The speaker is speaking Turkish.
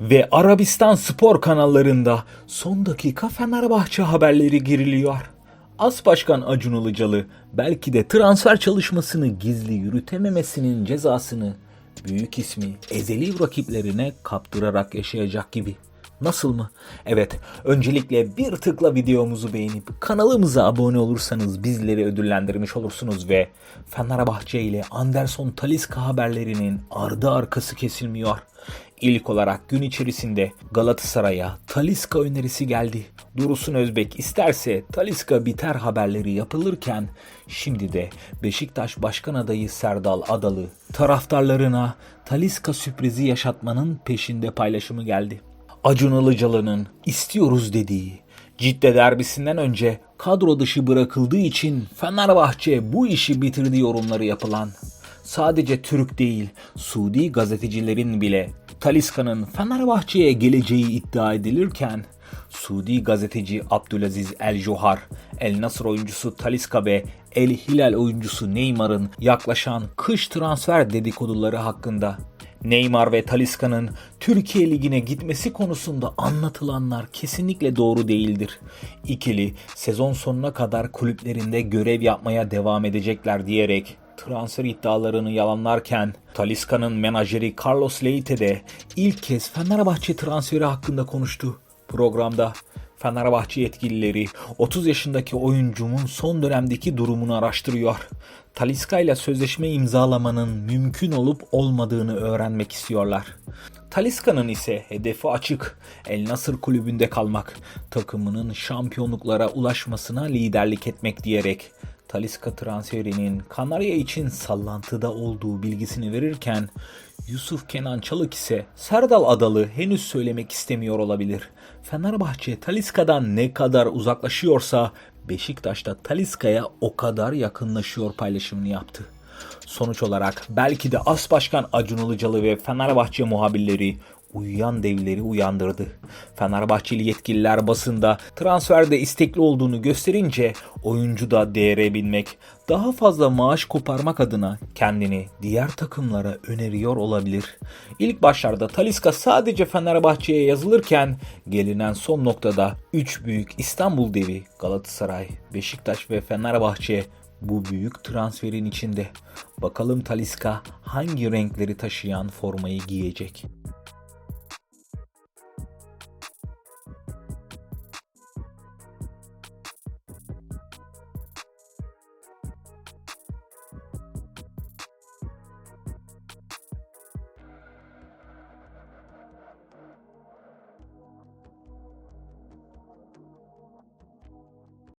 Ve Arabistan spor kanallarında son dakika Fenerbahçe haberleri giriliyor. As Başkan Acun Ilıcalı belki de transfer çalışmasını gizli yürütememesinin cezasını büyük ismi ezeli rakiplerine kaptırarak yaşayacak gibi. Nasıl mı? Evet, öncelikle bir tıkla videomuzu beğenip kanalımıza abone olursanız bizleri ödüllendirmiş olursunuz ve Fenerbahçe ile Anderson Talisca haberlerinin ardı arkası kesilmiyor. İlk olarak gün içerisinde Galatasaray'a Talisca önerisi geldi. Durusun Özbek isterse Talisca biter haberleri yapılırken şimdi de Beşiktaş Başkan Adayı Serdal Adalı taraftarlarına Talisca sürprizi yaşatmanın peşinde paylaşımı geldi. Acun Ilıcalı'nın istiyoruz dediği Cidde derbisinden önce kadro dışı bırakıldığı için Fenerbahçe bu işi bitirdi yorumları yapılan sadece Türk değil Suudi gazetecilerin bile Talisca'nın Fenerbahçe'ye geleceği iddia edilirken Suudi gazeteci Abdülaziz El Johar, El Nasr oyuncusu Talisca ve El Hilal oyuncusu Neymar'ın yaklaşan kış transfer dedikoduları hakkında Neymar ve Talisca'nın Türkiye Ligi'ne gitmesi konusunda anlatılanlar kesinlikle doğru değildir. İkili sezon sonuna kadar kulüplerinde görev yapmaya devam edecekler diyerek transfer iddialarını yalanlarken Talisca'nın menajeri Carlos Leite de ilk kez Fenerbahçe transferi hakkında konuştu. Programda Fenerbahçe yetkilileri 30 yaşındaki oyuncunun son dönemdeki durumunu araştırıyor. Talisca ile sözleşme imzalamanın mümkün olup olmadığını öğrenmek istiyorlar. Talisca'nın ise hedefi açık. El Nasır kulübünde kalmak, takımının şampiyonluklara ulaşmasına liderlik etmek diyerek Talisca transferinin Kanarya için sallantıda olduğu bilgisini verirken Yusuf Kenan Çalık ise Serdal Adalı henüz söylemek istemiyor olabilir. Fenerbahçe Talisca'dan ne kadar uzaklaşıyorsa Beşiktaş'ta Talisca'ya o kadar yakınlaşıyor paylaşımını yaptı. Sonuç olarak belki de As Başkan Acun Ilıcalı ve Fenerbahçe muhabirleri uyuyan devleri uyandırdı. Fenerbahçeli yetkililer basında transferde istekli olduğunu gösterince oyuncu da değere binmek, daha fazla maaş koparmak adına kendini diğer takımlara öneriyor olabilir. İlk başlarda Talisca sadece Fenerbahçe'ye yazılırken gelinen son noktada 3 büyük İstanbul devi Galatasaray, Beşiktaş ve Fenerbahçe bu büyük transferin içinde. Bakalım Talisca hangi renkleri taşıyan formayı giyecek?